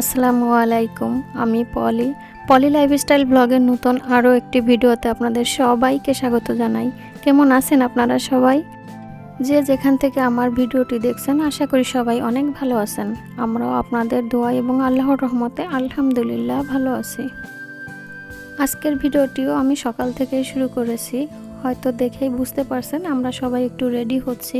আসসালামু আলাইকুম, আমি পলি। পলি লাইফস্টাইল ব্লগের নতুন আরও একটি ভিডিওতে আপনাদের সবাইকে স্বাগত জানাই। কেমন আছেন আপনারা সবাই? যে যেখান থেকে আমার ভিডিওটি দেখছেন, আশা করি সবাই অনেক ভালো আছেন। আমরাও আপনাদের দোয়া এবং আল্লাহর রহমতে আলহামদুলিল্লাহ ভালো আছি। আজকের ভিডিওটিও আমি সকাল থেকে শুরু করেছি। হয়তো দেখেই বুঝতে পারছেন, আমরা সবাই একটু রেডি হচ্ছি।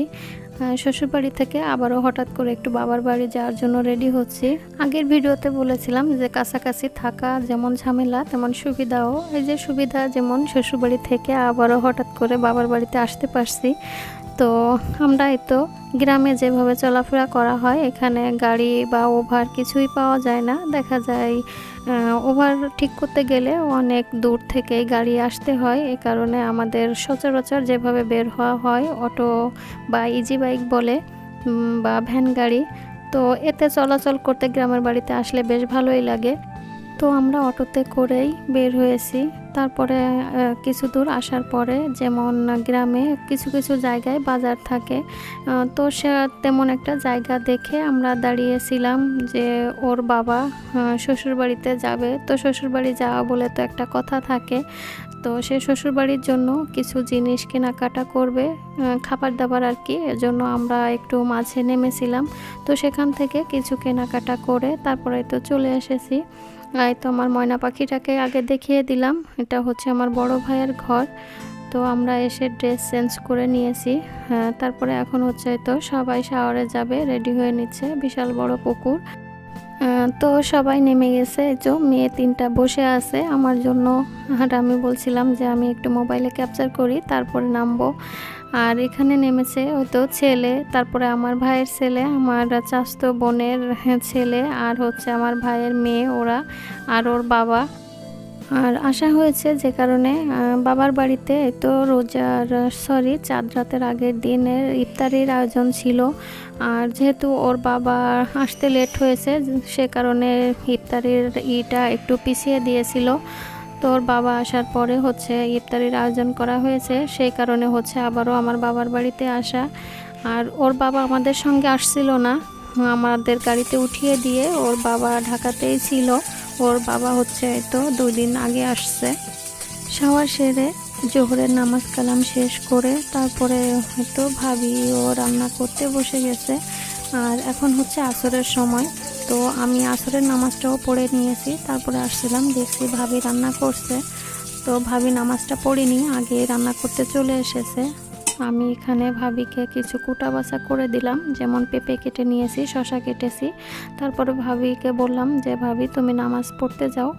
শ্বশুরবাড়ি থেকে আবারও হঠাৎ করে একটু বাবার বাড়ি যাওয়ার জন্য রেডি হচ্ছি। আগের ভিডিওতে বলেছিলাম যে কাছাকাছি থাকা যেমন ঝামেলা, তেমন সুবিধাও। এই যে সুবিধা, যেমন শ্বশুরবাড়ি থেকে আবারও হঠাৎ করে বাবার বাড়িতে আসতে পারছি। তো আমরা এই তো গ্রামে যেভাবে চলাফেরা করা হয়, এখানে গাড়ি বা ওভার কিছুই পাওয়া যায় না। দেখা যায় ওভার ঠিক করতে গেলে অনেক দূর থেকে গাড়ি আসতে হয়। এ কারণে আমাদের সচরাচর যেভাবে বের হওয়া হয়, অটো বা ইজি বাইক বলে বা ভ্যান গাড়ি, তো এতে চলাচল করতে গ্রামের বাড়িতে আসলে বেশ ভালোই লাগে। তো আমরা অটোতে করেই বের হয়েছি। তারপরে কিছু দূর আসার পরে যেমন গ্রামে কিছু কিছু জায়গায় বাজার থাকে তো সে তেমন একটা জায়গা দেখে আমরা দাঁড়িয়েছিলাম যে ওর বাবা শ্বশুরবাড়িতে যাবে। তো শ্বশুরবাড়ি যাওয়া বলে তো একটা কথা থাকে। তো সে শ্বশুরবাড়ির জন্য কিছু জিনিস কেনাকাটা করবে খাবার দাবার আর কি, এজন্য আমরা একটু মাঝে নেমেছিলাম। তো সেখান থেকে কিছু কেনাকাটা করে তারপরে তো চলে এসেছি। এই তো আমার ময়না পাখিটাকে আগে দেখিয়ে দিলাম। এটা হচ্ছে আমার বড় ভাইয়ের ঘর। তো আমরা এসে ড্রেস চেঞ্জ করে নিয়েছি। হ্যাঁ তারপরে এখন হচ্ছে তো সবাই শাওয়ারে যাবে রেডি হয়ে নিচ্ছে। বিশাল বড় পুকুর। তো সবাই নেমে গেছে। যে মেয়ে তিনটা বসে আছে। আমার জন্য আর আমি বলছিলাম যে আমি একটু মোবাইলে ক্যাপচার করি, তারপরে নামবো। আর এখানে নেমেছে ওই তো ছেলে, তারপরে আমার ভাইয়ের ছেলে, আমার চাস্ত বোনের ছেলে, আর হচ্ছে আমার ভাইয়ের মেয়ে, ওরা, আর ওর বাবা। আর আসা হয়েছে যে কারণে বাবার বাড়িতে তো রোজার সরি, চাঁদ রাতের আগের দিনের ইফতারির আয়োজন ছিল। আর যেহেতু ওর বাবা আসতে লেট হয়েছে, সে কারণে ইফতারির ইটা একটু পিছিয়ে দিয়েছিল। তো ওর বাবা আসার পরে হচ্ছে ইফতারির আয়োজন করা হয়েছে, সেই কারণে হচ্ছে আবারও আমার বাবার বাড়িতে আসা। আর ওর বাবা আমাদের সঙ্গে আসছিল না, আমাদের গাড়িতে উঠিয়ে দিয়ে ওর বাবা ঢাকাতেই ছিল। ওর বাবা হচ্ছে তো দুই দিন আগে আসছে। শাওয়ার সেরে জোহরের নামাজ কালাম শেষ করে তারপরে হয়তো ভাবি ও রান্না করতে বসে গেছে। আর এখন হচ্ছে আসরের সময়। তো আমি আসরের নামাজটাও পড়ে নিয়েছি, তারপরে আসছিলাম, দেখছি ভাবি রান্না করছে। তো ভাবি নামাজটা পড়িনি, আগে রান্না করতে চলে এসেছে। আমি এখানে ভাবিকে কিছু কুটা বাছা করে দিলাম। যেমন পেঁপে কেটে নিয়েছি শশা কেটেছি। তারপরে ভাবিকে বললাম যে, ভাবি, তুমি নামাজ পড়তে যাও।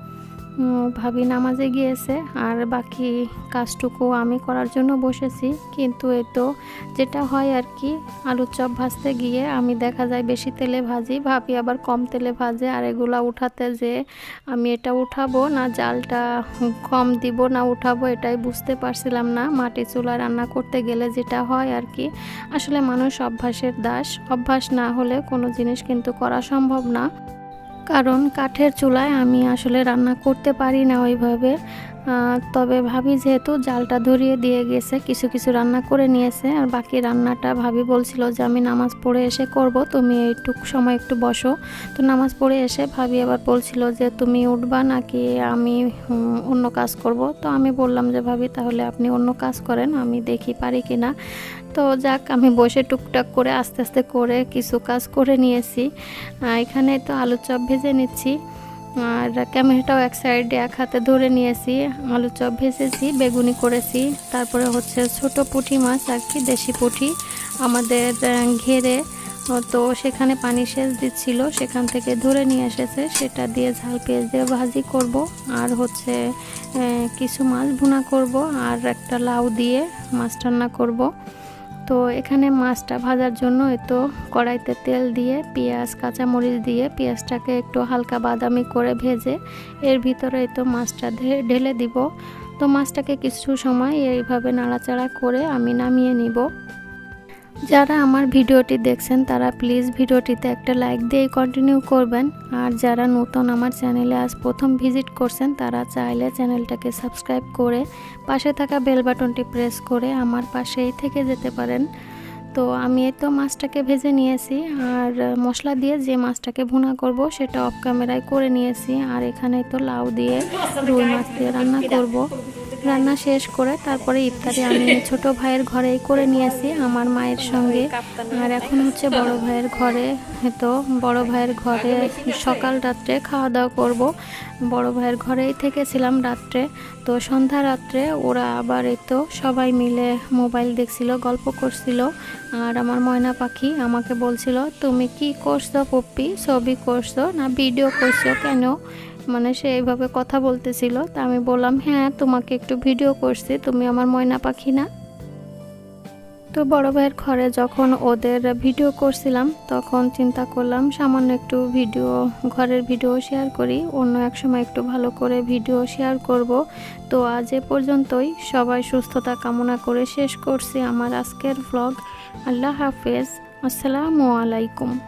ভাবি নামাজে গিয়েছে আর বাকি কাজটুকু আমি করার জন্য বসেছি। কিন্তু এ তো যেটা হয় আর কি, আলুর চপ ভাজতে গিয়ে আমি দেখা যায় বেশি তেলে ভাজি, ভাবি আবার কম তেলে ভাজে আর এগুলা উঠাতে যে আমি এটা উঠাবো না, জালটা কম দিব না উঠাবো এটাই বুঝতে পারছিলাম না। মাটি চুলা রান্না করতে গেলে যেটা হয় আর কি, আসলে মানুষ অভ্যাসের দাস। অভ্যাস না হলে কোনো জিনিস কিন্তু করা সম্ভব না। কারণ কাঠের চুলায় আমি আসলে রান্না করতে পারি না ওইভাবে। তবে ভাবি যেহেতু জালটা ধরিয়ে দিয়ে গেছে, কিছু কিছু রান্না করে নিয়েছে, আর বাকি রান্নাটা ভাবি বলছিল যে আমি নামাজ পড়ে এসে করব, তুমি একটু সময় একটু বসো। তো নামাজ পড়ে এসে ভাবি আবার বলছিল যে তুমি উঠবা নাকি আমি অন্য কাজ করব। তো আমি বললাম যে ভাবি তাহলে আপনি অন্য কাজ করেন, আমি দেখি পারি কি না তো যাক, আমি বসে টুকটাক করে আস্তে আস্তে করে কিছু কাজ করে নিয়েছি। এখানে তো আলুর চপ ভেজে নিচ্ছি। আর ক্যামেরাটাও এক সাইডে, এক হাতে ধরে নিয়েছি, আলু চপ ভেজেছি, বেগুনি করেছি। তারপরে হচ্ছে ছোট পুঁটি মাছ আর কি, দেশি পুঁটি আমাদের ঘেরে। তো সেখানে পানি সেচ দিচ্ছিল, সেখান থেকে ধরে নিয়ে এসেছে। সেটা দিয়ে ঝাল পেঁয়াজ দিয়ে ভাজি করব। আর হচ্ছে কিছু মাছ ভুনা করব। আর একটা লাউ দিয়ে মাছ রান্না করব। তো এখানে মাছটা ভাজার জন্য তো কড়াইতে তেল দিয়ে, পেঁয়াজ, কাঁচামরিচ দিয়ে পেঁয়াজটাকে একটু হালকা বাদামি করে ভেজে এর ভিতরে তো মাছটা ঢেলে দিব। তো মাছটাকে কিছু সময় এইভাবে নাড়াচাড়া করে আমি নামিয়ে নিব। যারা আমার ভিডিওটি দেখছেন, তারা প্লিজ ভিডিওটিতে একটা লাইক দিয়ে কন্টিনিউ করবেন। আর যারা নতুন আমার চ্যানেলে আজ প্রথম ভিজিট করছেন, তারা চাইলে চ্যানেলটাকে সাবস্ক্রাইব করে পাশে থাকা বেল বাটনটি প্রেস করে আমার পাশেই থেকে যেতে পারেন। তো আমি তো মাছটাকে ভেজে নিয়েছি, আর মশলা দিয়ে যে মাছটাকে ভুনা করব, সেটা অফ ক্যামেরায় করে নিয়েছি। আর এখানে তো লাউ দিয়ে রুই মাছ দিয়ে রান্না করব। রান্না শেষ করে তারপরে ইফতারি আমি ছোট ভাইয়ের ঘরেই করে নিয়েছি, আমার মায়ের সঙ্গে। আর এখন হচ্ছে বড় ভাইয়ের ঘরে। তো বড় ভাইয়ের ঘরে সকাল রাত্রে খাওয়া দাওয়া করব। বড় ভাইয়ের ঘরেই থেকেছিলাম রাত্রে। তো সন্ধ্যা রাত্রে ওরা আবার তো সবাই মিলে মোবাইল দেখছিল, গল্প করছিল। আর আমার ময়না পাখি আমাকে বলছিল, তুমি কি করছ পপ্পি? ছবি করছ না ভিডিও করছ কেন? মানে সে এইভাবে কথা বলতেছিল। তা আমি বললাম হ্যাঁ তোমাকে একটু ভিডিও করছি, তুমি আমার ময়না পাখি না? তো বড় ভাইয়ের ঘরে যখন ওদের ভিডিও করছিলাম, তখন চিন্তা করলাম, সামান্য একটু ভিডিও, ঘরের ভিডিও শেয়ার করি, অন্য এক সময় একটু ভালো করে ভিডিও শেয়ার করব। তো আজ এ পর্যন্তই, সবাই সুস্থতা কামনা করে শেষ করছি আমার আজকের ভ্লগ আল্লাহ হাফেজ, আসসালামু আলাইকুম।